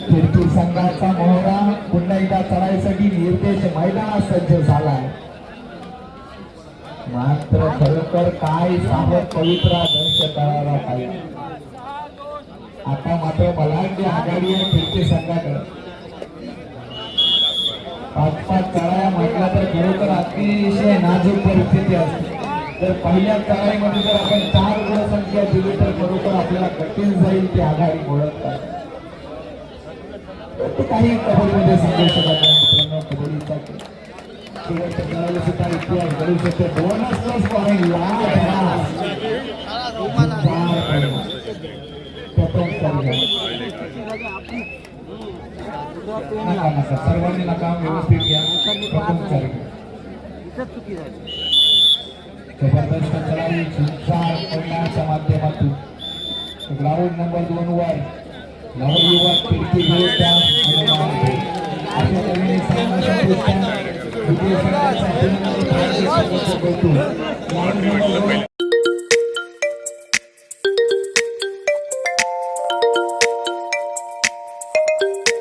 फिरकी संघाचा मोहरा, पुन्हा एकदा चढायसाठी निर्देश सज्ज मात्र खरोखर काय सांगत पवित्रा दंश करायला पाहिजे. आता मात्र आघाडी आहे फिरकी संघाकडे. पाच पाच चढाया तर खरोखर अतिशय नाजूक परिस्थिती असते. तर पहिल्या चढाईमध्ये जर आपण चार गुणसंख्या दिली तर खरोखर आपल्याला कठीण जाईल ती आघाडी ओळखतात काही कबड्डीमध्ये सांगू शकत नाही सर्वांनी नका व्यवस्थित घ्या. प्रथम सर्व. जबरदस्त खेळाडू झुंजार पडण्याच्या माध्यमातून ग्राउंड नंबर दोन वर नवयुवक फिरकी विरुद्ध हनुमान. अशा तऱ्हेने